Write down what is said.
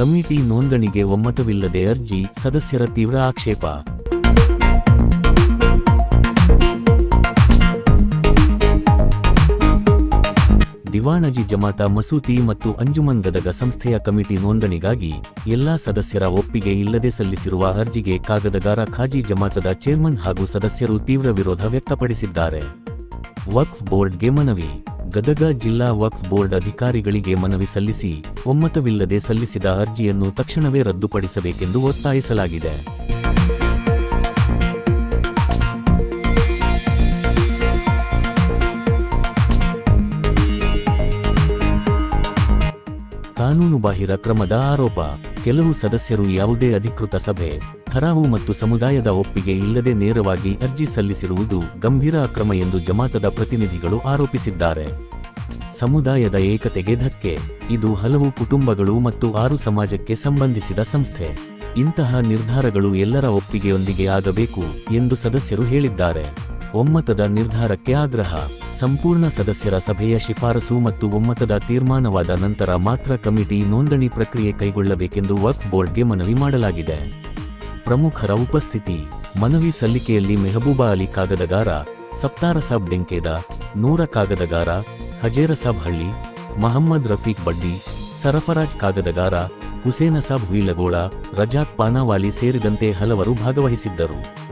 Committee ನೋಂದಣಿಗೆ ಒಮ್ಮತವಿಲ್ಲದೆ ಅರ್ಜಿ, ಸದಸ್ಯರ ತೀವ್ರ ಆಕ್ಷೇಪ. ದಿವಾಣಜಿ ಜಮಾತ ಮಸೂತಿ ಮತ್ತು ಅಂಜುಮನ್ ಗದಗ ಸಂಸ್ಥೆಯ ಕಮಿಟಿ ನೋಂದಣಿಗಾಗಿ ಎಲ್ಲಾ ಸದಸ್ಯರ ಒಪ್ಪಿಗೆ ಇಲ್ಲದೆ ಸಲ್ಲಿಸಿರುವ ಅರ್ಜಿಗೆ ಕಾಗದಗಾರ ಖಾಜಿ ಜಮಾತದ ಚೇರ್ಮನ್ ಹಾಗೂ ಸದಸ್ಯರು ತೀವ್ರ ವಿರೋಧ ವ್ಯಕ್ತಪಡಿಸಿದ್ದಾರೆ. ವಕ್ಫ್ ಬೋರ್ಡ್ಗೆ ಮನವಿ. ಗದಗ ಜಿಲ್ಲಾ ವಕ್ಫ್ ಬೋರ್ಡ್ ಅಧಿಕಾರಿಗಳಿಗೆ ಮನವಿ ಸಲ್ಲಿಸಿ ಒಮ್ಮತವಿಲ್ಲದೆ ಸಲ್ಲಿಸಿದ ಅರ್ಜಿಯನ್ನು ತಕ್ಷಣವೇ ರದ್ದುಪಡಿಸಬೇಕೆಂದು ಒತ್ತಾಯಿಸಲಾಗಿದೆ. ಕಾನೂನುಬಾಹಿರ ಕ್ರಮದ ಆರೋಪ. ಕೆಲವು ಸದಸ್ಯರು ಯಾವುದೇ ಅಧಿಕೃತ ಸಭೆ ಠರಾವು ಮತ್ತು ಸಮುದಾಯದ ಒಪ್ಪಿಗೆ ಇಲ್ಲದೆ ನೇರವಾಗಿ ಅರ್ಜಿ ಸಲ್ಲಿಸಿರುವುದು ಗಂಭೀರ ಅಕ್ರಮ ಎಂದು ಜಮಾತದ ಪ್ರತಿನಿಧಿಗಳು ಆರೋಪಿಸಿದ್ದಾರೆ. ಸಮುದಾಯದ ಏಕತೆಗೆ ಧಕ್ಕೆ. ಇದು ಹಲವು ಕುಟುಂಬಗಳು ಮತ್ತು ಆರು ಸಮಾಜಕ್ಕೆ ಸಂಬಂಧಿಸಿದ ಸಂಸ್ಥೆ. ಇಂತಹ ನಿರ್ಧಾರಗಳು ಎಲ್ಲರ ಒಪ್ಪಿಗೆಯೊಂದಿಗೆ ಆಗಬೇಕು ಎಂದು ಸದಸ್ಯರು ಹೇಳಿದ್ದಾರೆ. ಒಮ್ಮತದ ನಿರ್ಧಾರಕ್ಕೆ ಆಗ್ರಹ. ಸಂಪೂರ್ಣ ಸದಸ್ಯರ ಸಭೆಯ ಶಿಫಾರಸು ಮತ್ತು ಒಮ್ಮತದ ತೀರ್ಮಾನವಾದ ನಂತರ ಮಾತ್ರ ಕಮಿಟಿ ನೋಂದಣಿ ಪ್ರಕ್ರಿಯೆ ಕೈಗೊಳ್ಳಬೇಕೆಂದು ವಕ್ಫ್ ಬೋರ್ಡ್ಗೆ ಮನವಿ ಮಾಡಲಾಗಿದೆ. ಪ್ರಮುಖರ ಉಪಸ್ಥಿತಿ. ಮನವಿ ಸಲ್ಲಿಕೆಯಲ್ಲಿ ಮೆಹಬೂಬಾ ಅಲಿ ಕಾಗದಗಾರ, ಸಪ್ತಾರ ಸಾಬ್ ಡೆಂಕೇದ, ನೂರ ಕಾಗದಗಾರ, ಹಜೇರ ಸಾಬ್ ಹಳ್ಳಿ, ಮಹಮ್ಮದ್ ರಫೀಕ್ ಬಡ್ಡಿ, ಸರಫರಾಜ್ ಕಾಗದಗಾರ, ಹುಸೇನ ಸಾಬ್ ಹುಯಿಲಗೋಳ, ರಜಾಕ್ ಪಾನಾವಾಲಿ ಸೇರಿದಂತೆ ಹಲವರು ಭಾಗವಹಿಸಿದ್ದರು.